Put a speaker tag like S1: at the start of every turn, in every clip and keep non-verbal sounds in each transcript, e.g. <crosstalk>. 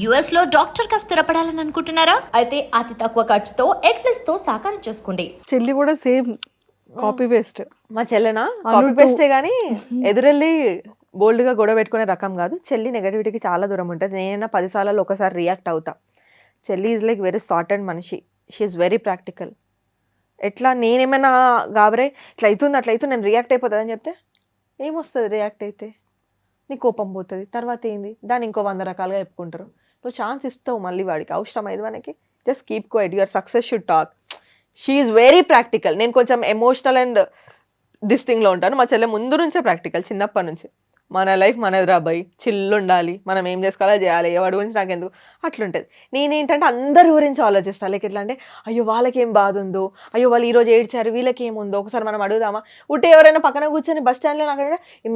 S1: యుఎస్లో డాక్టర్గా స్థిరపడాలని అనుకుంటున్నారా? అయితే అతి తక్కువ ఖర్చుతో ఎగ్ ప్లస్తో సాకారం చేసుకోండి.
S2: చెల్లి కూడా సేమ్ కాపీ పేస్ట్.
S3: మా చెల్లెనా?
S2: అను
S3: కాపీ. పేస్టే కానీ ఎదురెళ్ళి బోల్డ్గా గొడవ పెట్టుకునే రకం కాదు. చెల్లి నెగటివిటీకి చాలా దూరం ఉంటుంది. నేనైనా పది సార్లు ఒకసారి రియాక్ట్ అవుతా. చెల్లి is like very sort and మనిషి షీఈ్ వెరీ ప్రాక్టికల్ ఎట్లా నేనేమైనా గాబరే ఇట్లా అవుతుంది అట్లా అవుతుంది నేను రియాక్ట్ అయిపోతుందని చెప్తే ఏమొస్తుంది రియాక్ట్ అయితే? నీ కోపం పోతుంది. తర్వాత ఏంది? దాన్ని ఇంకో వంద రకాలుగా చెప్పుకుంటారు. నువ్వు ఛాన్స్ ఇస్తావు మళ్ళీ వాడికి. అవసరం అయింది మనకి just keep quiet your success should talk she's very practical నేను కొంచెం ఎమోషనల్ అండ్ దిస్ థింగ్లో ఉంటాను. మా చెల్లె ముందు నుంచే ప్రాక్టికల్ చిన్నప్పటి నుంచి. మన లైఫ్ మనది రాబాయి చిల్లు ఉండాలి మనం ఏం చేసుకోవాలో చేయాలి? ఎవరి గురించి నాకు ఎందుకు అట్లుంటుంది. నేనేంటంటే అందరి గురించి ఆలోచిస్తాను లైక్ ఎట్లా అంటే అయ్యో వాళ్ళకి ఏం బాధ ఉందో? అయ్యో వాళ్ళు ఈరోజు ఏడ్చారు. వీళ్ళకి ఏముందో ఒకసారి మనం అడుగుదామా? ఉంటే ఎవరైనా పక్కన కూర్చొని బస్ స్టాండ్లో నాకు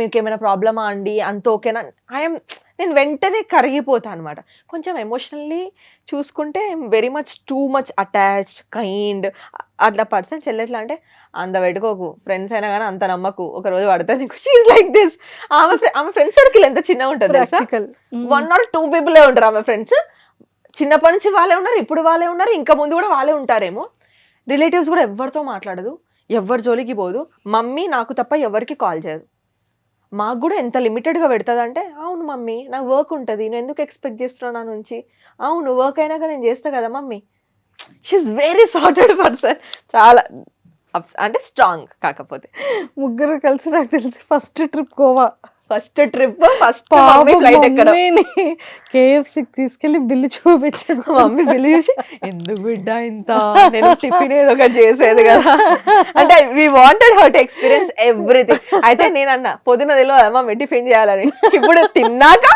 S3: మీకు ఏమైనా ప్రాబ్లమా అండి? అంత ఓకేనా? ఐఎమ్ నేను వెంటనే కరిగిపోతాను అనమాట కొంచెం ఎమోషనల్లీ చూసుకుంటే very much too much attached kind అట్లా పర్సన్ చెల్లెట్లా అంటే అంత పెట్టుకోకు. ఫ్రెండ్స్ అయినా కానీ అంత నమ్మకు. ఒక రోజు పడితే నీకు షీఈ్ లైక్ దిస్ ఆమె ఆమె ఫ్రెండ్ సర్కిల్ ఎంత చిన్నగా ఉంటుంది వన్ ఆర్ టూ పీపులే ఉంటారు ఆమె ఫ్రెండ్స్ చిన్నప్పటి నుంచి వాళ్ళే ఉన్నారు ఇప్పుడు వాళ్ళే ఉన్నారు ఇంకా ముందు కూడా వాళ్ళే ఉంటారేమో. రిలేటివ్స్ కూడా ఎవరితో మాట్లాడదు ఎవరి జోలికి పోదు. మమ్మీ నాకు తప్ప ఎవరికి కాల్ చేయదు. మాకు కూడా ఎంత లిమిటెడ్గా పెడుతుంది అవును మమ్మీ నాకు వర్క్ ఉంటుంది నువ్వు ఎందుకు ఎక్స్పెక్ట్ చేస్తున్నావు నా నుంచి? అవును వర్క్ అయినాక నేను చేస్తా కదా mummy. She's very sorted person చాలా అంటే స్ట్రాంగ్ కాకపోతే.
S2: ముగ్గురు కలిసి నాకు తెలిసి first trip Goa.
S3: First trip first flight ఎక్కడ.
S2: కేఎఫ్సీకి తీసుకెళ్ళి బిల్లు చూపించకు.
S3: మా మమ్మీ బిల్లు చూసి ఎందుకు బిడ్డ ఇంత? నేను టిఫిన్ ఏదో ఒకటి చేసేది కదా. అంటే we wanted her to experience everything అయితే నేను అన్న పొద్దున తెలియదు మమ్మీ టిఫిన్ చేయాలని? ఇప్పుడు తిన్నాక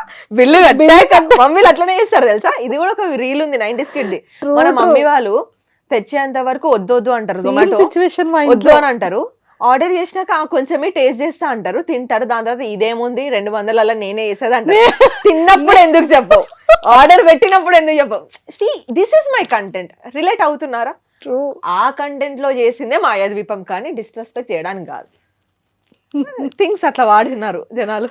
S3: బిల్లు కట్టాక మమ్మీలు అట్లనే చేస్తారు తెలుసా? ఇది కూడా ఒక రీల్ ఉంది నైన్టీస్ కిడ్ది.
S2: True,
S3: మన. మమ్మీ వాళ్ళు తెచ్చేంత వరకు వద్దు వద్దు అంటారు జొమాటో
S2: సిచ్యువేషన్
S3: వద్దు అని అంటారు. ఆర్డర్ చేసినాక "ఆ, కొంచెమే టేస్ట్ చేస్తా అంటారు. తింటారు. దాని తర్వాత ఇదేముంది? రెండు వందల నేనే వేసేది అంటారు. తిన్నప్పుడు ఎందుకు చెప్పవు? ఆర్డర్ పెట్టినప్పుడు ఎందుకు చెప్పవు? See this is my content relate అవుతున్నారా?
S2: ట్రూ
S3: ఆ కంటెంట్లో చేసిందే మాయాద్వీపం కానీ డిస్రెస్పెక్ట్ చేయడానికి కాదు. <laughs> థింగ్స్ అట్లా వాడినారు జనాలు.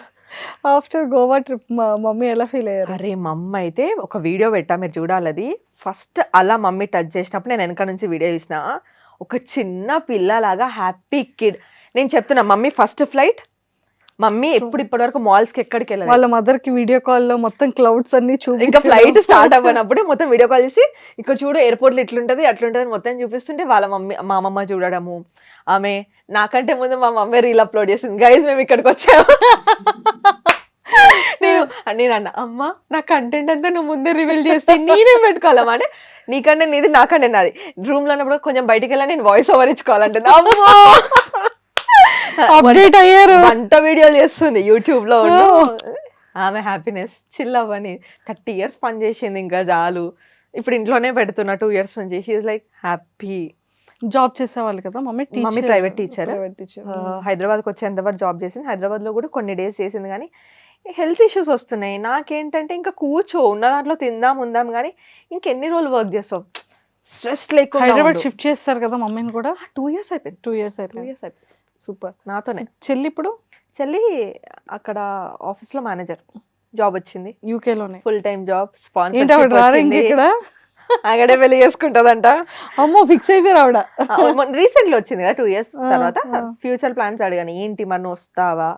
S2: ఆఫ్టర్ గోవా ట్రిప్ మా మమ్మీ ఎలా ఫీల్ అయ్యారు?
S3: అరే మమ్మ అయితే ఒక వీడియో పెట్టా మీరు చూడాలి అది ఫస్ట్ అలా మమ్మీ టచ్ చేసినప్పుడు నేను వెనక నుంచి వీడియో తీసిన ఒక చిన్న పిల్లలాగా హ్యాపీ కిడ్. నేను చెప్తున్నా మమ్మీ ఫస్ట్ ఫ్లైట్? మమ్మీ ఎప్పుడు ఇప్పటి వరకు మాల్స్కి ఎక్కడికి వెళ్ళాలి
S2: వాళ్ళ మదర్కి వీడియో కాల్లో మొత్తం క్లౌడ్స్ అన్ని చూపి
S3: ఇంకా ఫ్లైట్ స్టార్ట్ అవ్వనప్పుడు మొత్తం వీడియో కాల్ చేసి ఇక్కడ చూడు ఎయిర్పోర్ట్లో ఇట్లుంటది అట్లుంటది మొత్తం చూపిస్తుంటే వాళ్ళ మమ్మీ మా అమ్మమ్మ చూడడము ఆమె నాకంటే ముందు మా మమ్మీ రీల్ అప్లోడ్ చేసింది. గైజ్ మేము ఇక్కడికి వచ్చాము. నేను నేను అన్న అమ్మ నా కంటెంట్ అంతా నువ్వు ముందే రివీల్ చేస్తే నేనే పెట్టుకోవాలమ్మా అంటే నీకంటే నీది నాకంటే నాది. రూమ్లో ఉన్నప్పుడు కొంచెం బయటికి వెళ్ళా నేను వాయిస్ ఓవర్ ఇచ్చుకోవాలంటే
S2: అప్డేట్ అయ్యారు.
S3: వంట వీడియోలు చేస్తుంది
S2: యూట్యూబ్లో.
S3: ఆమె హ్యాపీనెస్ చిల్ అవ్వని థర్టీ ఇయర్స్ పని చేసింది ఇంకా చాలు. ఇప్పుడు ఇంట్లోనే పెడుతున్నా టూ ఇయర్స్ నుంచి. షీఈ్ లైక్ హ్యాపీ
S2: జాబ్ చేసేవాళ్ళు కదా మమ్మీ
S3: మమ్మీ.
S2: Private teacher.
S3: హైదరాబాద్కి వచ్చేంత వరకు జాబ్ చేసింది. హైదరాబాద్లో కూడా కొన్ని డేస్ చేసింది కానీ హెల్త్ ఇష్యూస్ వస్తున్నాయి. నాకేంటంటే ఇంకా కూర్చో ఉన్న దాంట్లో తిందాం ఉందాం కానీ ఇంకెన్ని రోజులు వర్క్ చేస్తావు? స్ట్రెస్ లేకుండా
S2: హైదరాబాద్ షిఫ్ట్ చేస్తారు కదా మమ్మీని కూడా?
S3: టూ ఇయర్స్ అయిపోయింది.
S2: టూ ఇయర్స్
S3: టూ
S2: అయిపోయింది
S3: ఇయర్స్ అయిపోయింది.
S2: సూపర్.
S3: నాతోనే.
S2: చెల్లి ఇప్పుడు?
S3: చెల్లి అక్కడ ఆఫీస్లో మేనేజర్. జాబ్ వచ్చింది.
S2: యూకే లోనే
S3: ఫుల్ టైం జాబ్ స్పాన్సర్
S2: ఇక్కడ
S3: అక్కడే పెళ్ళి చేసుకుంటదంట.
S2: అమ్మో ఫిక్స్ అయిపోయారు ఆవిడ.
S3: రీసెంట్లీ వచ్చింది కదా టూ ఇయర్స్ తర్వాత. ఫ్యూచర్ ప్లాన్స్ అడిగాను ఏంటి నువ్వు వస్తావా?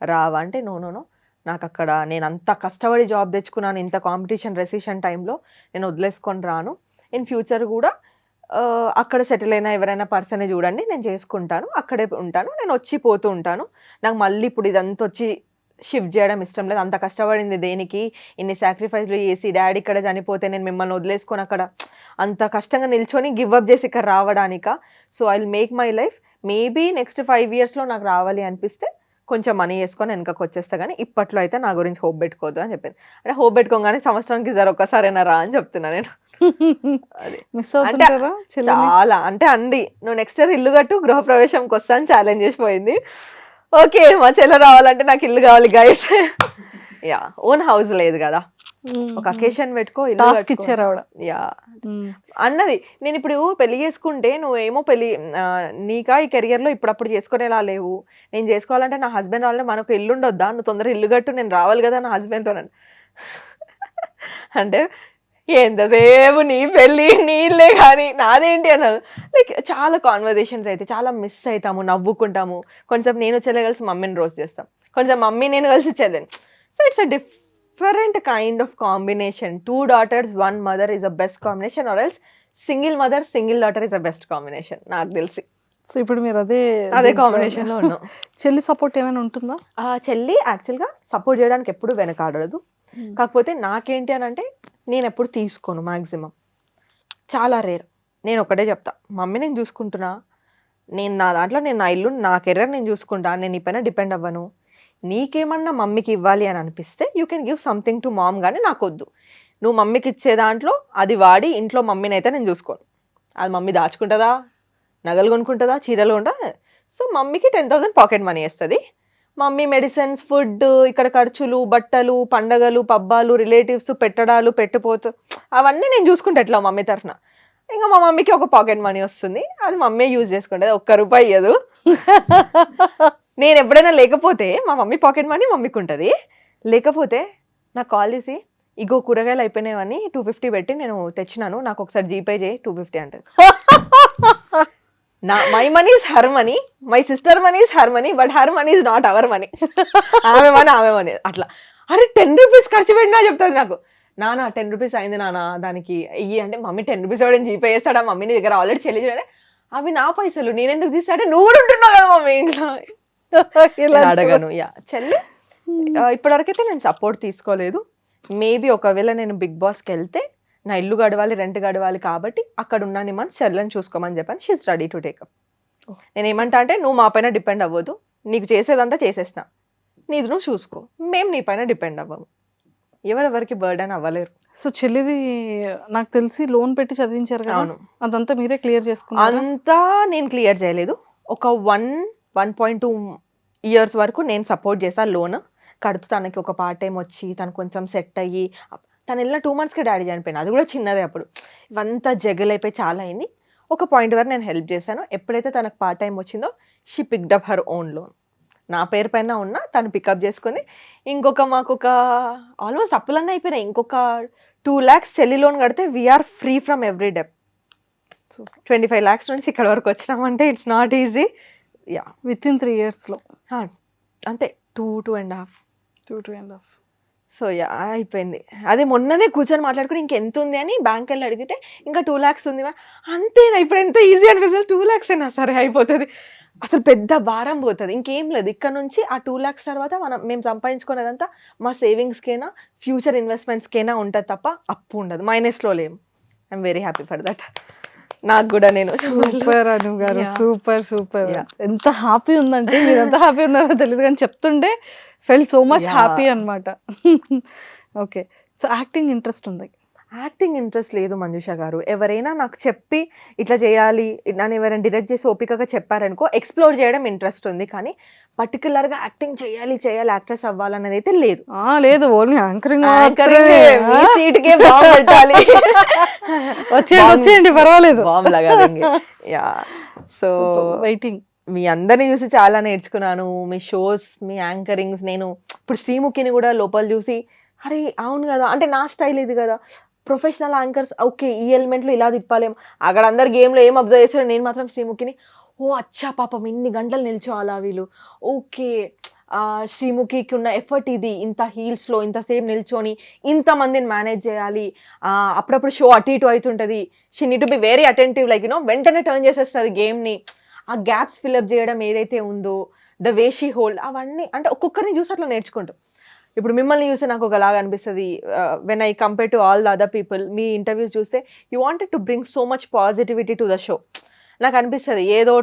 S3: రావా? అంటే నో నో నో నాకు అక్కడ నేను అంత కష్టపడి జాబ్ తెచ్చుకున్నాను ఇంత కాంపిటీషన్ రెసిషన్ టైంలో నేను వదిలేసుకొని రాను. ఇన్ ఫ్యూచర్ కూడా అక్కడ సెటిల్ అయిన ఎవరైనా పర్సన్ చూడండి నేను చేసుకుంటాను అక్కడే ఉంటాను నేను వచ్చి పోతూ ఉంటాను. నాకు మళ్ళీ ఇప్పుడు ఇదంతా వచ్చి షిఫ్ట్ చేయడం ఇష్టం లేదు. అంత కష్టపడింది దేనికి? ఇన్ని సాక్రిఫైస్లు చేసి డాడీ ఇక్కడ చనిపోతే నేను మిమ్మల్ని వదిలేసుకొని అక్కడ అంత కష్టంగా నిల్చొని గివ్ అప్ చేసి ఇక్కడ రావడానిక? So I will make my life maybe next five ఇయర్స్లో నాకు రావాలి అనిపిస్తే కొంచెం మనీ వేసుకొని వెనకకి వచ్చేస్తా. కానీ ఇప్పట్లో అయితే నా గురించి హోప్ పెట్టుకోవద్దు అని చెప్పింది. అంటే హోప్ పెట్టుకోగానే సంవత్సరానికి జర ఒక్కసారైనా రా అని చెప్తున్నా నేను. చాలా. అంటే అంది. నువ్వు నెక్స్ట్ ఇయర్ ఇల్లు కట్టు గృహప్రవేశంకి వస్తాను ఛాలెంజ్ చేసిపోయింది. ఓకే మా చెల్లె రావాలంటే నాకు ఇల్లు కావాలి గైస్ యా ఓన్ హౌస్ లేదు కదా. ఒక అకేషన్ పెట్టుకో ఇల్లు
S2: టాస్క్
S3: కట్టుకో.
S2: ఇచ్చారు ఆవిడ.
S3: యా. అన్నది నేను ఇప్పుడు పెళ్ళి చేసుకుంటే నువ్వేమో పెళ్ళి నీకా ఈ కెరియర్లో ఇప్పుడప్పుడు చేసుకునేలా లేవు. నేను చేసుకోవాలంటే నా హస్బెండ్ వాళ్ళని మనకు ఇల్లు ఉండొద్దా నువ్వు తొందరగా ఇల్లు కట్టు నేను రావాలి కదా నా హస్బెండ్తో అంటే ఎంతసేపు నీ పెళ్ళి నీళ్ళే కానీ నాదేంటి అన్నారు లైక్ చాలా కాన్వర్జేషన్స్ అయితే చాలా మిస్ అవుతాము నవ్వుకుంటాము. కొంచెం నేను చెల్లె కలిసి మమ్మీని రోస్ట్ చేస్తాం. కొంచెం మమ్మీ నేను కలిసి చెల్లెని. So it's a different kind of combination two daughters one mother is a best combination or else single mother single daughter is a best combination నాకు తెలిసి.
S2: సో ఇప్పుడు మీరు అదే
S3: అదే కాంబినేషన్లో ఉన్నాం.
S2: చెల్లి సపోర్ట్ ఏమైనా ఉంటుందా?
S3: ఆ చెల్లి యాక్చువల్గా సపోర్ట్ చేయడానికి ఎప్పుడు వెనకాడదు. కాకపోతే నాకేంటి అని అంటే నేను ఎప్పుడు తీసుకోను మ్యాక్సిమం చాలా రేర్. నేను ఒకటే చెప్తా. మమ్మీ నేను చూసుకుంటున్నా. నేను నా దాంట్లో నేను నా ఇల్లు నా కెరీర్ నేను చూసుకుంటా. నేను నీ పైన డిపెండ్ అవ్వను. నీకేమన్నా మమ్మీకి ఇవ్వాలి అని అనిపిస్తే you can give something to mom కానీ నాకు వద్దు నువ్వు మమ్మీకి ఇచ్చే దాంట్లో అది వాడి ఇంట్లో మమ్మీని అయితే నేను చూసుకోను. అది మమ్మీ దాచుకుంటుందా? నగలు కొనుక్కుంటుందా? చీరలు కొంటా సో మమ్మీకి టెన్ థౌసండ్ పాకెట్ మనీ వేస్తుంది. మమ్మీ మెడిసిన్స్ ఫుడ్ ఇక్కడ ఖర్చులు బట్టలు పండగలు పబ్బాలు రిలేటివ్స్ పెట్టడాలు పెట్టిపోతూ అవన్నీ నేను చూసుకుంటా ఎట్లా మమ్మీ తరఫున ఇంకా మా మమ్మీకి ఒక పాకెట్ మనీ వస్తుంది. అది మమ్మీ యూజ్ చేసుకుంటుంది. ఒక్క రూపాయి ఇయ్యదు. నేను ఎప్పుడైనా లేకపోతే మా మమ్మీ పాకెట్ మనీ మమ్మీకి ఉంటుంది లేకపోతే నాకు కాల్ చేసి ఇగో కూరగాయలు అయిపోయినాయని టూ ఫిఫ్టీ పెట్టి నేను తెచ్చినాను. నాకు ఒకసారి జీపే చేయి టూ ఫిఫ్టీ అంటది. నా my money is her money my sister money is her money but her money is not our money ఆమె మనీ ఆమె మనీ అట్లా. అరే టెన్ రూపీస్ ఖర్చు పెట్టినా చెప్తాది నాకు. నానా టెన్ రూపీస్ అయింది నానా దానికి ఇయ్యి అంటే మమ్మీ టెన్ రూపీస్ ఎవడని జీపే చేస్తాడా? మమ్మీ నీ దగ్గర ఆల్రెడీ చెల్లి అవి నా పైసలు నేను ఎందుకు తీస్తాడే నువ్వు కూడా ఉంటున్నావు కదా మమ్మీ ఇంట్లో. <laughs>
S2: ఇలా
S3: అడగను యా చెల్లి ఆ, ఇప్పటివరకైతే నేను సపోర్ట్ తీసుకోలేదు. మేబీ ఒకవేళ నేను బిగ్ బాస్కి వెళ్తే నా ఇల్లు గడవాలి రెంట్ గడవాలి కాబట్టి అక్కడ ఉన్నాను మన చెల్లని చూసుకోమని చెప్పాను షీఈ్ రెడీ టు టేకప్ నేను ఏమంటా అంటే నువ్వు మా పైన డిపెండ్ అవ్వదు. నీకు చేసేదంతా చేసేసిన నీది నువ్వు చూసుకో. మేము నీ పైన డిపెండ్ అవ్వము. ఎవరెవరికి బర్డెన్ అవ్వలేరు.
S2: సో చెల్లిది నాకు తెలిసి లోన్ పెట్టి చదివించారు కదా.
S3: అవును.
S2: అదంతా మీరే క్లియర్ చేసుకున్నారు?
S3: అంతా నేను క్లియర్ చేయలేదు. ఒక one one point two years వరకు నేను సపోర్ట్ చేశాను లోన్ కడుతూ తనకి ఒక పార్ట్ టైం వచ్చి తను కొంచెం సెట్ అయ్యి తను వెళ్ళిన టూ మంత్స్కి డాడీ చనిపోయింది అది కూడా చిన్నదే అప్పుడు. ఇవంతా జగలైపోయి చాలా అయింది. ఒక పాయింట్ వరకు నేను హెల్ప్ చేశాను. ఎప్పుడైతే తనకు పార్ట్ టైం వచ్చిందో she picked up her own loan నా పేరు పైన ఉన్న తను పికప్ చేసుకొని ఇంకొక మాకు ఒక ఆల్మోస్ట్ అప్పులన్నీ అయిపోయినాయి. ఇంకొక టూ ల్యాక్స్ చెల్లి లోన్ కడితే we're free from every debt twenty five lakhs నుంచి ఇక్కడ వరకు వచ్చినామంటే it's not easy yeah
S2: within three ఇయర్స్లో
S3: అంతే. Two two and half
S2: two two and half
S3: so yeah అయిపోయింది. అదే మొన్ననే కూర్చొని మాట్లాడుకుని ఇంకెంత ఉంది అని బ్యాంక్ వెళ్ళి అడిగితే ఇంకా టూ ల్యాక్స్ ఉంది అంతేనా ఇప్పుడు ఎంత ఈజీ అనిపిస్తుంది. టూ ల్యాక్స్ అయినా సరే అయిపోతుంది. అసలు పెద్ద భారం పోతుంది. ఇంకేం లేదు. ఇక్కడ నుంచి ఆ టూ ల్యాక్స్ తర్వాత మనం మేము సంపాదించుకునేదంతా మా సేవింగ్స్కైనా ఫ్యూచర్ ఇన్వెస్ట్మెంట్స్కైనా ఉంటుంది తప్ప అప్పు ఉండదు. మైనస్లో లేము I'm very happy for that. నాకు కూడా నేను
S2: సూపర్ అను గారు. Super super. ఎంత హ్యాపీ ఉందంటే మీరు ఎంత హ్యాపీ ఉన్నారో తెలియదు కానీ చెప్తుంటే ఫెల్ సో మచ్. హ్యాపీ అన్నమాట. ఓకే సో యాక్టింగ్ ఇంట్రెస్ట్ ఉంది.
S3: యాక్టింగ్ ఇంట్రెస్ట్ లేదు మంజుష గారు. ఎవరైనా నాకు చెప్పి ఇట్లా చేయాలి నన్ను ఎవరైనా డిరెక్ట్ చేసి ఓపికగా చెప్పారనుకో ఎక్స్ప్లోర్ చేయడం ఇంట్రెస్ట్ ఉంది. కానీ పర్టికులర్గా యాక్టింగ్ చేయాలి చేయాలి యాక్ట్రెస్ అవ్వాలన్నది అయితే లేదు
S2: లేదు. ఓన్లీ యాంకరింగ్
S3: సీటుకే పెట్టాలి. <laughs>
S2: వచ్చేయండి వచ్చేయండి పర్వాలేదు.
S3: యా సో
S2: వెయిటింగ్
S3: మీ అందరిని చూసి చాలా నేర్చుకున్నాను. మీ షోస్ మీ యాంకరింగ్స్ నేను ఇప్పుడు శ్రీముఖిని కూడా లోపల చూసి అరే అవును కదా అంటే నా స్టైల్ ఇది కదా. ప్రొఫెషనల్ యాంకర్స్ ఓకే ఈ ఎలిమెంట్లో ఇలా తిప్పాలేం. అక్కడ అందరు గేమ్లో ఏం అబ్జర్వ్ చేస్తారో నేను మాత్రం శ్రీముఖిని ఓ అచ్చా పాపం ఇన్ని గంటలు నిల్చోవాలా వీళ్ళు. ఓకే శ్రీముఖికి ఉన్న ఎఫర్ట్ ఇది ఇంత హీల్స్లో ఇంతసేపు నిల్చొని ఇంతమందిని మేనేజ్ చేయాలి. అప్పుడప్పుడు షో అటు ఇటు అవుతుంటుంది. She need to be very attentive like you know వెంటనే టర్న్ చేసేస్తుంది గేమ్ని. ఆ గ్యాప్స్ ఫిల్అప్ చేయడం ఏదైతే ఉందో ద వే షీ హోల్డ్ అవన్నీ అంటే ఒక్కొక్కరిని చూసి అట్లా నేర్చుకుంటాం. ఇప్పుడు మిమ్మల్ని చూస్తే నాకు ఒకలాగా అనిపిస్తుంది when I compare to all the other people me interviews చూస్తే you wanted to bring so much positivity to the show నాకు అనిపిస్తుంది ఏదో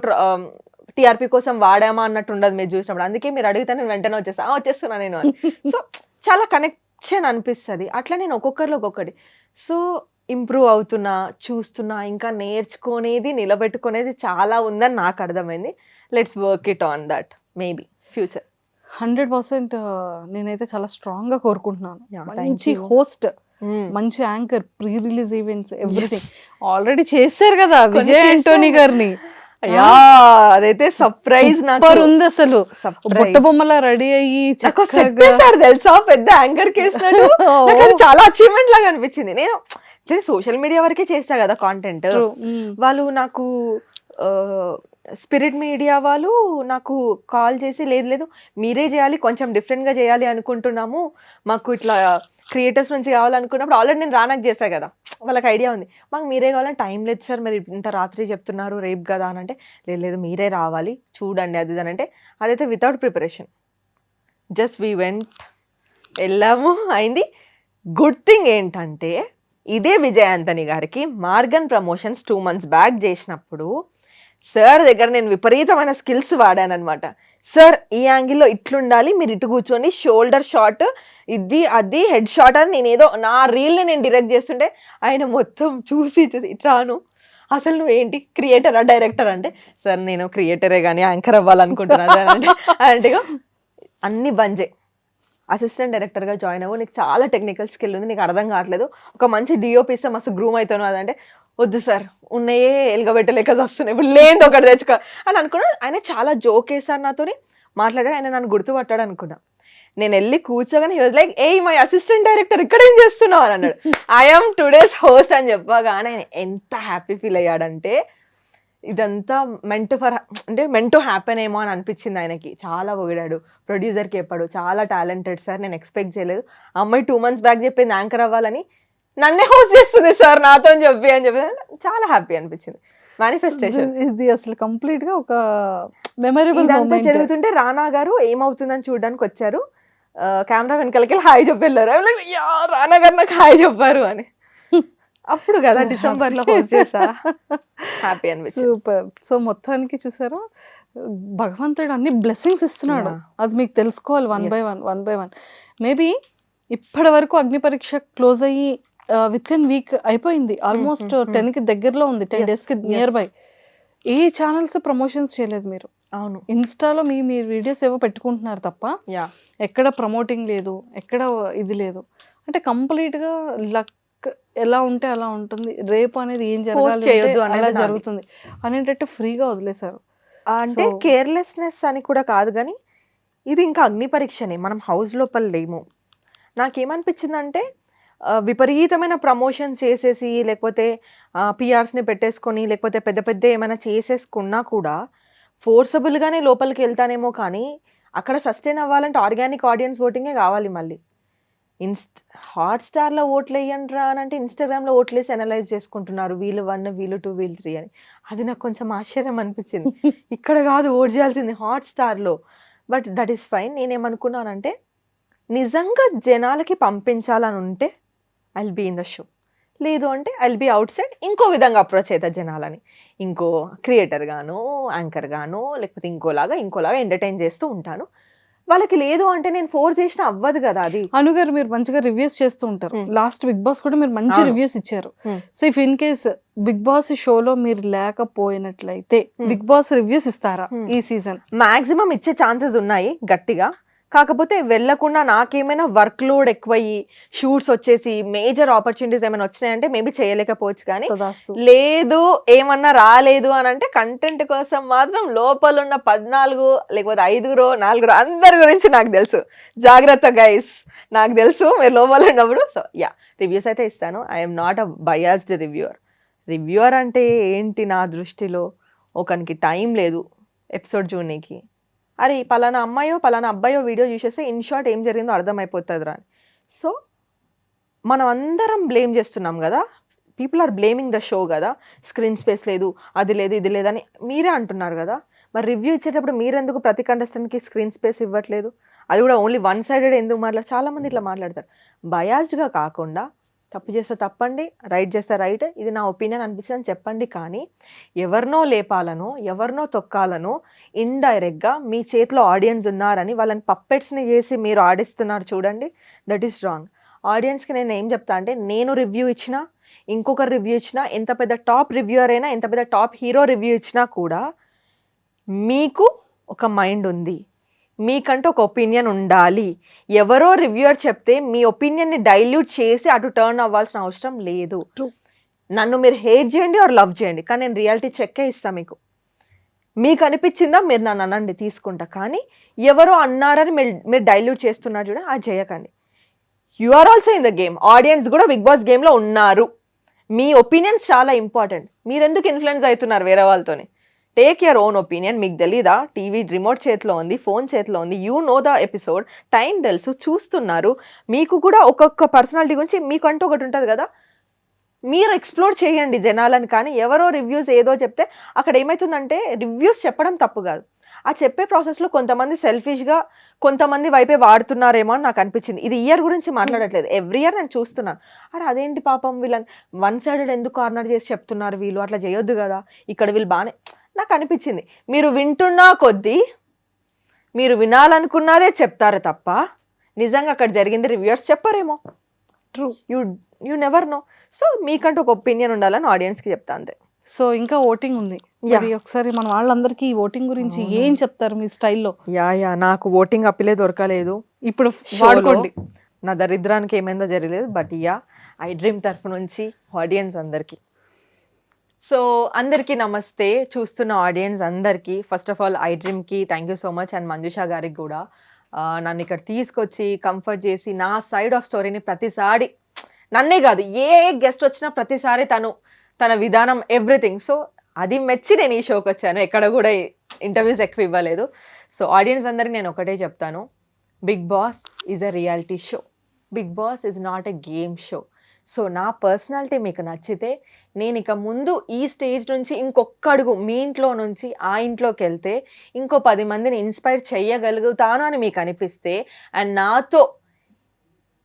S3: టీఆర్పీ కోసం వాడామా అన్నట్టు ఉండదు మీరు చూసినప్పుడు. అందుకే మీరు అడిగితే నేను వెంటనే వచ్చేస్తా "ఆ, వచ్చేస్తున్నా నేను <laughs> సో చాలా కనెక్షన్ అనిపిస్తుంది. అట్లా నేను ఒక్కొక్కరిలో ఒక్కొక్కటి. సో ఇంప్రూవ్ అవుతున్నా చూస్తున్నా ఇంకా నేర్చుకునేది నిలబెట్టుకునేది చాలా ఉందని నాకు అర్థమైంది. Let's work it on that maybe future
S2: hundred percent నేనైతే చాలా స్ట్రాంగ్గా కోరుకుంటున్నాను మంచి. హోస్ట్ మంచి anchor pre release events everything already చేశారు కదా విజయ్ ఆంటోనీ. గారిని.
S3: అదైతే సర్ప్రైజ్ నాకు.
S2: ఉంది అసలు. బుట్ట బొమ్మలా రెడీ అయ్యి చక్కగా
S3: తెలుసా? పెద్ద యాంకర్ <laughs> అది చాలా అచీవ్మెంట్ లాగా అనిపించింది. నేను సోషల్ మీడియా వరకే చేసా కదా కాంటెంట్
S2: True. Mm.
S3: వాళ్ళు నాకు స్పిరిట్ మీడియా వాళ్ళు నాకు కాల్ చేసి లేదు లేదు మీరే చేయాలి కొంచెం డిఫరెంట్గా చేయాలి అనుకుంటున్నాము. మాకు ఇట్లా క్రియేటర్స్ నుంచి కావాలనుకున్నప్పుడు ఆల్రెడీ నేను రానాక్ చేశా కదా. వాళ్ళకి ఐడియా ఉంది. మాకు మీరే కావాలని టైం లేదు సార్ మీరు ఇంత రాత్రి చెప్తున్నారు రేపు కదా అని అంటే లేదు లేదు మీరే రావాలి చూడండి అది అని అంటే అదైతే without preparation just we went వెళ్ళాము అయింది. గుడ్ థింగ్ ఏంటంటే ఇదే విజయాంతని గారికి Maargan promotions two months back చేసినప్పుడు సార్ దగ్గర నేను విపరీతమైన స్కిల్స్ వాడానమాట సార్ ఈ యాంగిల్లో ఇట్లుండాలి మీరు ఇటు కూర్చొని షోల్డర్ షాట్ ఇది అది హెడ్ షాట్ అని నేను ఏదో నా రీల్ని నేను డిరెక్ట్ చేస్తుంటే ఆయన మొత్తం చూసి చూసి ఇట్లాను అసలు నువ్వు ఏంటి? క్రియేటరా డైరెక్టర్? అంటే సార్ నేను క్రియేటరే కానీ యాంకర్ అవ్వాలనుకుంటున్నాను. అంటే అన్ని బంజే. అసిస్టెంట్ డైరెక్టర్గా జాయిన్ అవ్వు. నీకు చాలా టెక్నికల్ స్కిల్ ఉంది నీకు అర్థం కావట్లేదు. ఒక మంచి డిఓపి ఇస్తే మస్తు గ్రూమ్ అవుతాను అదంటే వద్దు సార్ ఉన్నాయే ఎలుగబెట్టలేక వస్తున్నాయి ఇప్పుడు లేదు ఒకటి తెచ్చుకో అని అనుకున్నాను. ఆయన చాలా జోక్ వేసారు నాతోని మాట్లాడాడు ఆయన నన్ను గుర్తుపట్టాడు అనుకున్నా. నేను వెళ్ళి కూర్చోగానే like a my assistant director ఇక్కడ ఏం చేస్తున్నావు? అని అన్నాడు. ఐఎమ్ టుడేస్ హోస్ట్ అని చెప్పగానే ఆయన ఎంత హ్యాపీ ఫీల్ అయ్యాడంటే ఇదంతా మెంట్ ఫర్ అంటే మెంట్ హ్యాపెన్ ఏమో అని అనిపించింది ఆయనకి. చాలా పొగిడాడు. ప్రొడ్యూసర్కి చెప్పాడు. చాలా టాలెంటెడ్ సార్ నేను ఎక్స్పెక్ట్ చేయలేదు. అమ్మాయి టూ మంత్స్ బ్యాక్ చెప్పింది యాంకర్ అవ్వాలని నన్నే హోస్ట్ చేస్తుంది సార్ నాతో చెప్పి అని చెప్పి. చాలా హ్యాపీ అనిపించింది. మేనిఫెస్టేషన్
S2: ఇది అసలు కంప్లీట్గా ఒక మెమరబుల్
S3: ఇదంతా జరుగుతుంటే రానా గారు ఏమవుతుందని చూడడానికి వచ్చారు. కెమెరా వెనకాలకి హాయ్ చెప్పి వెళ్ళారు యా రానా గారు నాకు హాయ్ చెప్పారు అని. <laughs> అప్పుడు కదా డిసెంబర్లో హోస్ట్ చేసా. <laughs> హ్యాపీ అనిపించింది.
S2: సూపర్. సో మొత్తానికి చూసారా? భగవంతుడు అన్ని బ్లెస్సింగ్స్ ఇస్తున్నాడు. అది మీకు తెలుసుకోవాలి one by. One one by one maybe ఇప్పటి వరకు అగ్ని పరీక్ష క్లోజ్ అయ్యి విత్ ఇన్ వీక్ అయిపోయింది. ఆల్మోస్ట్. టెన్కి దగ్గరలో ఉంది టెన్
S3: డేస్కి.
S2: Near by a channels promotions చేయలేదు మీరు?
S3: అవును.
S2: ఇన్స్టాలో మీ మీ వీడియోస్ ఏవో పెట్టుకుంటున్నారు తప్ప ఎక్కడ ప్రమోటింగ్ లేదు ఎక్కడ ఇది లేదు. అంటే కంప్లీట్గా లక్ ఎలా ఉంటే అలా ఉంటుంది. రేపు అనేది ఏం జరగాలి అలా. జరుగుతుంది. అనేటట్టు ఫ్రీగా వదిలేశారు.
S3: అంటే కేర్లెస్నెస్ అని కూడా కాదు కానీ ఇది ఇంకా అగ్ని పరీక్షనే. మనం హౌస్ లోపల లేము. నాకేమనిపించిందంటే విపరీతమైన ప్రమోషన్స్ చేసేసి లేకపోతే పిఆర్స్ని పెట్టేసుకొని లేకపోతే పెద్ద పెద్ద ఏమైనా చేసేసుకున్నా కూడా ఫోర్సబుల్గానే లోపలికి వెళ్తానేమో కానీ అక్కడ సస్టైన్ అవ్వాలంటే ఆర్గానిక్ ఆడియన్స్ ఓటింగే కావాలి మళ్ళీ. ఇన్స్ట్ హాట్స్టార్లో ఓట్లు వేయండి రా అని అంటే ఇన్స్టాగ్రామ్లో ఓట్లు వేసి అనలైజ్ చేసుకుంటున్నారు. వీళ్ళు వన్ వీళ్ళు టూ వీళ్ళు త్రీ అని. అది నాకు కొంచెం ఆశ్చర్యం అనిపించింది. <laughs> ఇక్కడ కాదు ఓట్ చేయాల్సింది హాట్స్టార్లో బట్ దట్ ఈస్ ఫైన్. నేనేమనుకున్నానంటే నిజంగా జనాలకి పంపించాలని ఉంటే I'll be in the show. లేదు అంటే ఐల్ బీ అవుట్ సైడ్ ఇంకో విధంగా అప్రోచ్ అవుతా జనాలని. ఇంకో క్రియేటర్ గాను యాంకర్ గాను లేకపోతే ఇంకోలాగా ఇంకోలాగా ఎంటర్టైన్ చేస్తూ ఉంటాను. వాళ్ళకి లేదు అంటే నేను ఫోర్స్ చేసినా అవ్వదు కదా అది
S2: అను గారు మీరు మంచిగా రివ్యూస్ చేస్తూ ఉంటారు. లాస్ట్ బిగ్ బాస్ కూడా మీరు మంచి. రివ్యూస్ ఇచ్చారు. So if in case Bigg Boss షోలో మీరు లేకపోయినట్లయితే. బిగ్ బాస్ రివ్యూస్ ఇస్తారా. ఈ సీజన్
S3: మాక్సిమం ఇచ్చే ఛాన్సెస్ ఉన్నాయి గట్టిగా కాకపోతే వెళ్ళకుండా నాకేమైనా వర్క్ లోడ్ ఎక్కువయ్యి షూట్స్ వచ్చేసి మేజర్ ఆపర్చునిటీస్ ఏమైనా వచ్చినాయంటే మేబీ చేయలేకపోవచ్చు కానీ లేదు ఏమన్నా రాలేదు అని అంటే కంటెంట్ కోసం మాత్రం లోపల ఉన్న పద్నాలుగు లేకపోతే ఐదుగురు నలుగురు అందరి గురించి నాకు తెలుసు. జాగ్రత్త గైస్ నాకు తెలుసు మీరు లోపల ఉన్నప్పుడు. సో యా రివ్యూస్ అయితే ఇస్తాను. I'm not a biased reviewer reviewer అంటే ఏంటి నా దృష్టిలో? ఒకనికి టైం లేదు ఎపిసోడ్ చూడనీకి అరే పలానా అమ్మాయో పలానా అబ్బాయో వీడియో చూసేస్తే ఇన్ షార్ట్ ఏం జరిగిందో అర్థమైపోతుంది రా అని. సో మనం అందరం బ్లేమ్ చేస్తున్నాం కదా. People are blaming the show కదా. స్క్రీన్ స్పేస్ లేదు అది లేదు ఇది లేదని మీరే అంటున్నారు కదా. మరి రివ్యూ ఇచ్చేటప్పుడు మీరెందుకు ప్రతి కంటెస్టెంట్కి స్క్రీన్ స్పేస్ ఇవ్వట్లేదు? అది కూడా ఓన్లీ వన్ సైడెడ్ ఎందుకు మాట్లాడు చాలామంది ఇట్లా మాట్లాడతారు. బయాజ్డ్గా కాకుండా తప్పు చేస్తే తప్పండి రైట్ చేస్తే రైట్. ఇది నా ఒపీనియన్ అనిపిస్తుంది అని చెప్పండి కానీ ఎవరినో లేపాలనో ఎవరినో తొక్కాలనో ఇండైరెక్ట్గా మీ చేతిలో ఆడియన్స్ ఉన్నారని వాళ్ళని పప్పెట్స్ని చేసి మీరు ఆడిస్తున్నారు చూడండి దట్ ఈస్ రాంగ్ ఆడియన్స్కి నేను ఏం చెప్తా అంటే నేను రివ్యూ ఇచ్చినా ఇంకొకరు రివ్యూ ఇచ్చినా ఎంత పెద్ద టాప్ రివ్యూయర్ అయినా ఎంత పెద్ద టాప్ హీరో రివ్యూ ఇచ్చినా కూడా మీకు ఒక మైండ్ ఉంది. మీకంటూ ఒక ఒపీనియన్ ఉండాలి. ఎవరో రివ్యూవర్ చెప్తే మీ ఒపీనియన్ని డైల్యూట్ చేసి అటు టర్న్ అవ్వాల్సిన అవసరం లేదు. నన్ను మీరు హేట్ చేయండి ఆర్ లవ్ చేయండి కానీ నేను రియాలిటీ చెక్కే ఇస్తాను మీకు. మీకు అనిపించిందా? మీరు నన్ను అనండి తీసుకుంటా. కానీ ఎవరో అన్నారని మీరు మీరు డైల్యూట్ చేస్తున్నారు చూడ అది చేయకండి. You are also in the game audience కూడా బిగ్ బాస్ గేమ్లో ఉన్నారు. మీ ఒపీనియన్స్ చాలా ఇంపార్టెంట్ మీరు ఎందుకు ఇన్ఫ్లుయెన్స్ అవుతున్నారు వేరే వాళ్ళతోని? టేక్ యర్ ఓన్ ఒపీనియన్ మీకు తెలీదా? టీవీ రిమోట్ చేతిలో ఉంది ఫోన్ చేతిలో ఉంది. You know the episode time తెలుసు చూస్తున్నారు. మీకు కూడా ఒక్కొక్క పర్సనాలిటీ గురించి మీకంటూ ఒకటి ఉంటుంది కదా? మీరు ఎక్స్ప్లోర్ చేయండి జనాలని. కానీ ఎవరో రివ్యూస్ ఏదో చెప్తే అక్కడ ఏమవుతుందంటే రివ్యూస్ చెప్పడం తప్పు కాదు. ఆ చెప్పే ప్రాసెస్లో కొంతమంది సెల్ఫిష్గా కొంతమంది వైపే వాడుతున్నారేమో అని నాకు అనిపించింది. ఇది ఇయర్ గురించి మాట్లాడట్లేదు. ఎవ్రీ ఇయర్ నేను చూస్తున్నాను అరే అదేంటి పాపం వీళ్ళని? వన్ సైడెడ్ ఎందుకు కార్నర్ చేసి చెప్తున్నారు వీళ్ళు? అట్లా చేయొద్దు కదా. ఇక్కడ వీళ్ళు బాగానే నాకు అనిపించింది మీరు వింటున్నా కొద్దీ మీరు వినాలనుకున్నదే చెప్తారు తప్ప నిజంగా అక్కడ జరిగింది reviewers చెప్పారేమో.
S2: True
S3: you you never know so మీకంటూ ఒక ఒపీనియన్ ఉండాలని ఆడియన్స్కి చెప్తా అంతే
S2: సో ఇంకా ఓటింగ్ ఉంది. మరి ఒకసారి మన వాళ్ళందరికీ ఈ ఓటింగ్ గురించి ఏం చెప్తారు మీ స్టైల్లో?
S3: యా యా నాకు ఓటింగ్ అప్పిలే దొరకలేదు.
S2: ఇప్పుడు వాడుకోండి.
S3: నా దరిద్రానికి ఏమైందో జరగలేదు బట్ యా ఐ డ్రీమ్ తరఫు నుంచి ఆడియన్స్ అందరికీ. సో అందరికీ నమస్తే. చూస్తున్న ఆడియన్స్ అందరికీ first of all I డ్రీమ్కి thank you so much and Manjusha గారికి కూడా నన్ను ఇక్కడ తీసుకొచ్చి కంఫర్ట్ చేసి నా సైడ్ ఆఫ్ స్టోరీని ప్రతిసారి నన్నే కాదు ఏ గెస్ట్ వచ్చినా ప్రతిసారి తను తన విధానం ఎవ్రీథింగ్ సో అది మెచ్చి నేను ఈ షోకి వచ్చాను. ఎక్కడ కూడా ఇంటర్వ్యూస్ ఎక్కువ ఇవ్వలేదు. సో ఆడియన్స్ అందరికీ నేను ఒకటే చెప్తాను. Bigg Boss is a reality show Bigg Boss is not a game show so నా పర్సనాలిటీ మీకు నచ్చితే నేను ఇక ముందు ఈ స్టేజ్ నుంచి ఇంకొక అడుగు మీ ఇంట్లో నుంచి ఆ ఇంట్లోకి వెళ్తే ఇంకో పది మందిని ఇన్స్పైర్ చేయగలుగుతాను అని మీకు అనిపిస్తే అండ్ నాతో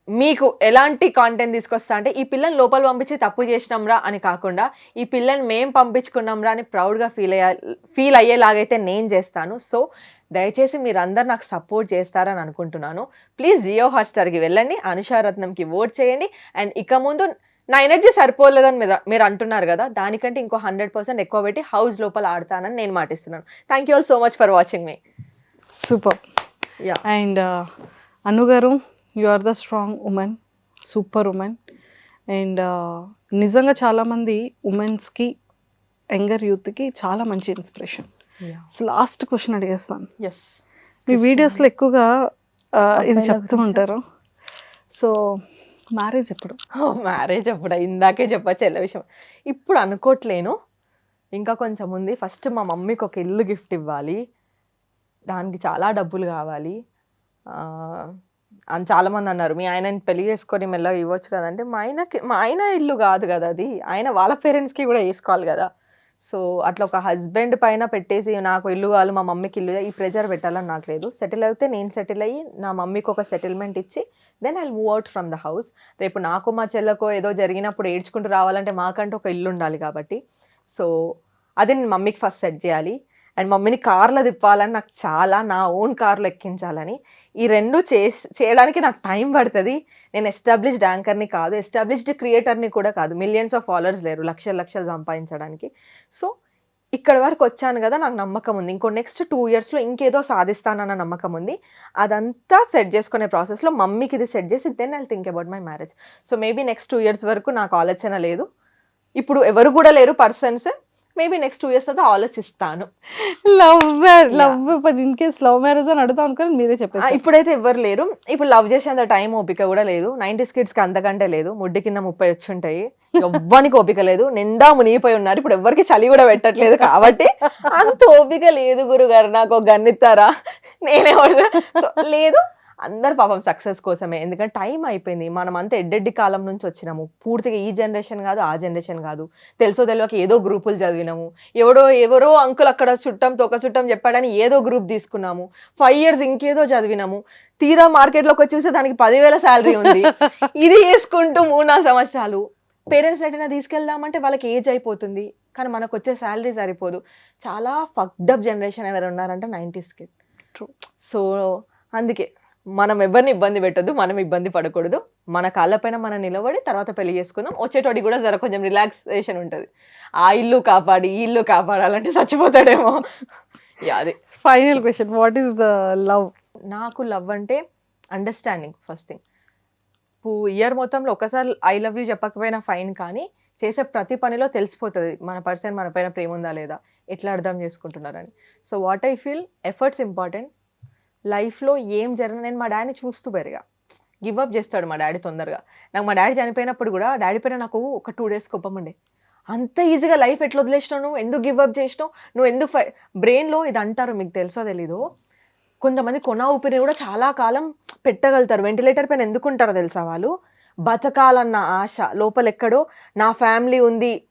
S3: మీకు ఎలాంటి కాంటెంట్ తీసుకొస్తా అంటే ఈ పిల్లని లోపల పంపించి తప్పు చేసినాంరా అని కాకుండా ఈ పిల్లని మేం పంపించుకున్నాంరా అని ప్రౌడ్గా ఫీల్ అయ్యా ఫీల్ అయ్యేలాగైతే నేను చేస్తాను. సో దయచేసి మీరు అందరు నాకు సపోర్ట్ చేస్తారని అనుకుంటున్నాను. ప్లీజ్ జియో హాట్స్టార్కి వెళ్ళండి అనుషారత్నంకి ఓట్ చేయండి అండ్ ఇక ముందు నా ఎనర్జీ సరిపోలేదని మీరు మీరు అంటున్నారు కదా దానికంటే ఇంకో హండ్రెడ్ పర్సెంట్ ఎక్కువ పెట్టి హౌస్ లోపల ఆడతానని నేను మాటిస్తున్నాను. Thank you all so much for watching me
S2: super
S3: yeah
S2: and Anu garu you are the strong women super women and నిజంగా చాలామంది ఉమెన్స్కి యంగర్ యూత్కి చాలా మంచి ఇన్స్పిరేషన్ లాస్ట్ క్వశ్చన్ అడిగేస్తాను.
S3: ఎస్
S2: మీ వీడియోస్లో ఎక్కువగా ఆ, ఇది చెప్తూ? ఉంటారు. సో మ్యారేజ్ ఎప్పుడు?
S3: మ్యారేజ్ అప్పుడు ఇందాకే చెప్పచ్చు ఎలా విషయం. ఇప్పుడు అనుకోవట్లేను ఇంకా కొంచెం ఉంది. ఫస్ట్ మా మమ్మీకి ఒక ఇల్లు గిఫ్ట్ ఇవ్వాలి. దానికి చాలా డబ్బులు కావాలి. అని చాలామంది అన్నారు. మీ ఆయనని పెళ్ళి చేసుకొని మెల్లగా ఇవ్వచ్చు కదంటే మా ఆయనకి మా ఆయన ఇల్లు కాదు కదా అది. ఆయన వాళ్ళ పేరెంట్స్కి కూడా వేసుకోవాలి కదా. సో అట్లా ఒక హస్బెండ్ పైన పెట్టేసి నాకు ఇల్లు కావాలి మా మమ్మీకి ఇల్లు ఈ ప్రెజర్ పెట్టాలని నాకు లేదు. సెటిల్ అయితే నేను సెటిల్ అయ్యి నా మమ్మీకి ఒక సెటిల్మెంట్ ఇచ్చి then I move out from the house రేపు నాకు మా చెల్లకు ఏదో జరిగినప్పుడు ఏడ్చుకుంటూ రావాలంటే మాకంటూ ఒక ఇల్లు ఉండాలి కాబట్టి. సో అది నేను మమ్మీకి ఫస్ట్ సెట్ చేయాలి. అండ్ మమ్మీని కార్లో తిప్పాలని నాకు చాలా నా ఓన్ కార్లో ఎక్కించాలని. ఈ రెండు చేసి చేయడానికి నాకు టైం పడుతుంది. నేను ఎస్టాబ్లిష్డ్ యాంకర్ని కాదు ఎస్టాబ్లిష్డ్ క్రియేటర్ని కూడా కాదు. మిలియన్స్ ఆఫ్ ఫాలోవర్స్ లేరు లక్షలు లక్షలు సంపాదించడానికి. సో ఇక్కడ వరకు వచ్చాను కదా నాకు నమ్మకం ఉంది. ఇంకో నెక్స్ట్ టూ ఇయర్స్లో ఇంకేదో సాధిస్తానన్న నమ్మకం ఉంది. అదంతా సెట్ చేసుకునే ప్రాసెస్లో మమ్మీకి ఇది సెట్ చేసి then I think about my marriage so maybe next two years వరకు నాకు ఆలోచన లేదు. ఇప్పుడు ఎవరు కూడా లేరు persons maybe next two years తర్వాత ఆలోచిస్తాను.
S2: Love love in case love marriage అని అడుగుతా అనుకోని మీరే
S3: ఆ,
S2: చెప్పేసి
S3: ఇప్పుడైతే ఎవ్వరు లేరు. ఇప్పుడు లవ్ చేసేంత టైం ఓపిక కూడా లేదు. నైన్టీ కి అంతకంటే లేదు. ముడ్డి కింద ముప్పై వచ్చి ఉంటాయి <laughs> ఎవ్వనికి ఓపిక లేదు. నిండా మునిగిపోయి ఉన్నారు. ఇప్పుడు ఎవ్వరికి చలి కూడా పెట్టట్లేదు కాబట్టి అంత ఓపిక లేదు గురుగారు. నాకు గన్నిస్తారా నేనే లేదు. అందరు పాపం సక్సెస్ కోసమే. ఎందుకంటే టైం అయిపోయింది. మనం అంతా ఎడ్డెడ్డి కాలం నుంచి వచ్చినాము. పూర్తిగా ఈ జనరేషన్ కాదు ఆ జనరేషన్ కాదు. తెలుసో తెలియక ఏదో గ్రూపులు చదివినాము. ఎవడో ఎవరో అంకుల్ అక్కడ చుట్టం తొక్క చుట్టం చెప్పాడని ఏదో గ్రూప్ తీసుకున్నాము. ఫైవ్ ఇయర్స్ ఇంకేదో చదివినాము. తీరా మార్కెట్లోకి వచ్చి చూస్తే దానికి పదివేల శాలరీ ఉంది. ఇది వేసుకుంటూ మూడు నాలుగు సంవత్సరాలు. పేరెంట్స్ ఎటైనా తీసుకెళ్దామంటే వాళ్ళకి ఏజ్ అయిపోతుంది. కానీ మనకు వచ్చే శాలరీ సరిపోదు. చాలా ఫక్డప్ జనరేషన్ ఎవరు ఉన్నారంటే నైంటీస్కి
S2: True.
S3: సో అందుకే మనం ఎవరిని ఇబ్బంది పెట్టొద్దు మనం ఇబ్బంది పడకూడదు. మన కాళ్ళపైన మనం నిలబడి తర్వాత పెళ్ళి చేసుకుందాం. వచ్చేటోడి కూడా జర కొంచెం రిలాక్సేషన్ ఉంటుంది. ఆ ఇల్లు కాపాడి ఈ ఇల్లు కాపాడాలంటే చచ్చిపోతాడేమో. <laughs> అది.
S2: Final question what is the love
S3: నాకు లవ్ అంటే అండర్స్టాండింగ్ ఫస్ట్ థింగ్ ఇయర్ మొత్తంలో ఒకసారి ఐ లవ్ యూ చెప్పకపోయినా ఫైన్ కానీ చేసే ప్రతి పనిలో తెలిసిపోతుంది. మన పర్సన్ మన పైన ప్రేమ ఉందా లేదా? ఎట్లా అర్థం చేసుకుంటున్నారని. So what I feel efforts important లైఫ్లో ఏం జరిగిన. నేను మా డాడీని చూస్తూ పెరిగా గివ్అప్ చేస్తాడు మా డాడీ తొందరగా. నాకు మా డాడీ చనిపోయినప్పుడు కూడా డాడీ పైన నాకు ఒక టూ డేస్ కోపం అంత ఈజీగా లైఫ్ ఎట్లా వదిలేసినావు నువ్వు? ఎందుకు గివ్అప్ చేసినావు? నువ్వు ఎందుకు బ్రెయిన్లో ఇది అంటారు మీకు తెలుసో తెలీదు? కొంతమంది కొన ఊపిరి కూడా చాలా కాలం పెట్టగలుగుతారు. వెంటిలేటర్ పైన ఎందుకు ఉంటారో తెలుసా వాళ్ళు? బతకాలన్న ఆశ లోపల ఎక్కడో నా ఫ్యామిలీ ఉంది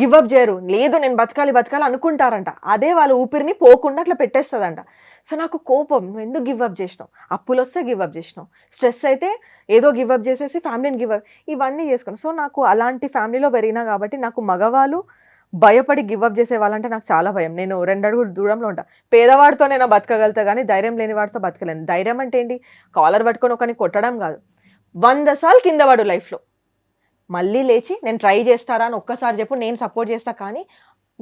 S3: గివ్అప్ చేయరు. లేదు నేను బతకాలి బతకాలి అనుకుంటారంట. అదే వాళ్ళ ఊపిరిని పోకుండా అట్లా పెట్టేస్తుందంట. సో నాకు కోపం నువ్వు ఎందుకు గివ్అప్ చేసినావు? అప్పులు వస్తే గివ్అప్ చేసినావు. స్ట్రెస్ అయితే ఏదో గివ్అప్ చేసేసి ఫ్యామిలీని గివ్అప్ ఇవన్నీ చేసుకున్నాను సో నాకు అలాంటి ఫ్యామిలీలో పెరిగినా కాబట్టి నాకు మగవాళ్ళు భయపడి గివ్అప్ చేసే వాళ్ళంటే నాకు చాలా భయం. నేను రెండు అడుగులు దూరంలో ఉంటా. పేదవాడితో నేను బతకగలుగుతా కానీ ధైర్యం లేని వాడితో బతకలేను. ధైర్యం అంటే ఏంటి? కాలర్ పట్టుకొని ఒకరిని కొట్టడం కాదు. వంద సార్లు కింద పడు లైఫ్లో. మళ్ళీ లేచి నేను ట్రై చేస్తారా అని ఒక్కసారి చెప్పు నేను సపోర్ట్ చేస్తా కానీ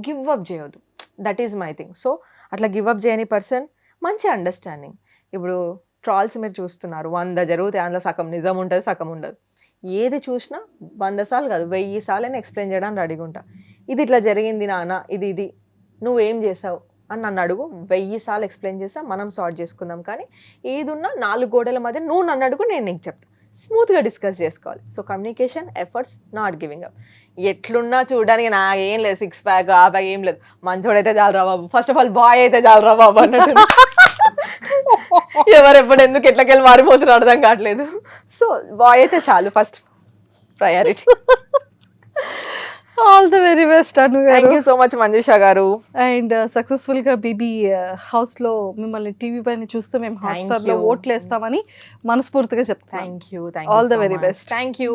S3: గివ్ అప్ చేయొద్దు. That is my thing so అట్లా గివ్ అప్ చేయని పర్సన్ మంచి అండర్స్టాండింగ్ ఇప్పుడు ట్రాల్స్ మీరు చూస్తున్నారు వంద జరుగుతాయి అందులో సగం నిజం ఉంటుంది సగం ఉండదు. ఏది చూసినా వంద సార్లు కాదు వెయ్యి సార్లు అని ఎక్స్ప్లెయిన్ చేయడానికి రెడీగా ఉంటా. ఇది ఇట్లా జరిగింది నాన్న ఇది ఇది నువ్వేం చేసావు? అని నన్ను అడుగు వెయ్యి సార్లు ఎక్స్ప్లెయిన్ చేస్తా మనం సార్ట్ చేసుకుందాం. కానీ ఏది ఉన్నా నాలుగు గోడల మధ్య నువ్వు నన్ను అడుగు నేను నీకు చెప్తాను స్మూత్గా డిస్కస్ చేసుకోవాలి. So communication efforts not giving up ఎట్లున్నా చూడడానికి నాకేం లేదు సిక్స్ ప్యాక్ ఆ బ్యాగ్ ఏం లేదు. మంచోడైతే చాలు రా బాబు. ఫస్ట్ ఆఫ్ ఆల్ బాయ్ అయితే చాలు రా బాబు అన్నట్టు. ఎవరు ఎప్పుడు ఎందుకు ఎట్లకెళ్ళి మారిపోతున్నారు అర్థం కావట్లేదు. సో బాయ్ అయితే చాలు first priority
S2: all the very best Anu
S3: thank you so much Manjusha garu.
S2: And సక్సెస్ఫుల్గా బీబీ హౌస్లో మిమ్మల్ని టీవీ పైన చూస్తే మేము
S3: హాట్స్టార్లో.
S2: ఓట్లు వేస్తామని మనస్ఫూర్తిగా చెప్తాం
S3: thank you
S2: All the very best.
S3: Thank you